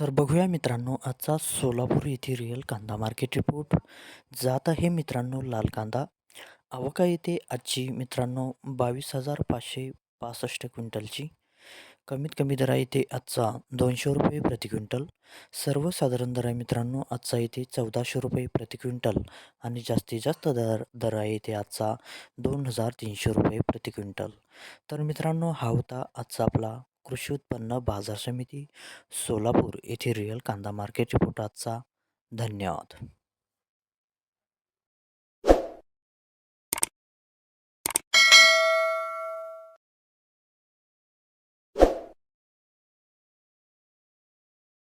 तर बघूया मित्रांनो आजचा सोलापूर येथे रिअल कांदा मार्केट रिपोर्ट जात आहे मित्रांनो लाल कांदा. आवका येथे आजची मित्रांनो बावीस हजार पाचशे पासष्ट क्विंटलची. कमीत कमी दरा येथे आजचा दोनशे रुपये प्रति क्विंटल. सर्वसाधारण दर आहे मित्रांनो आजचा येथे चौदाशे रुपये प्रति क्विंटल. आणि जास्तीत जास्त दर दर आहे येथे आजचा दोन हजार तीनशे रुपये प्रति क्विंटल. तर मित्रांनो हा होता आजचा आपला कृषी उत्पन्न बाजार समिती सोलापूर येथे रिअल कांदा मार्केट पोटाचा. धन्यवाद.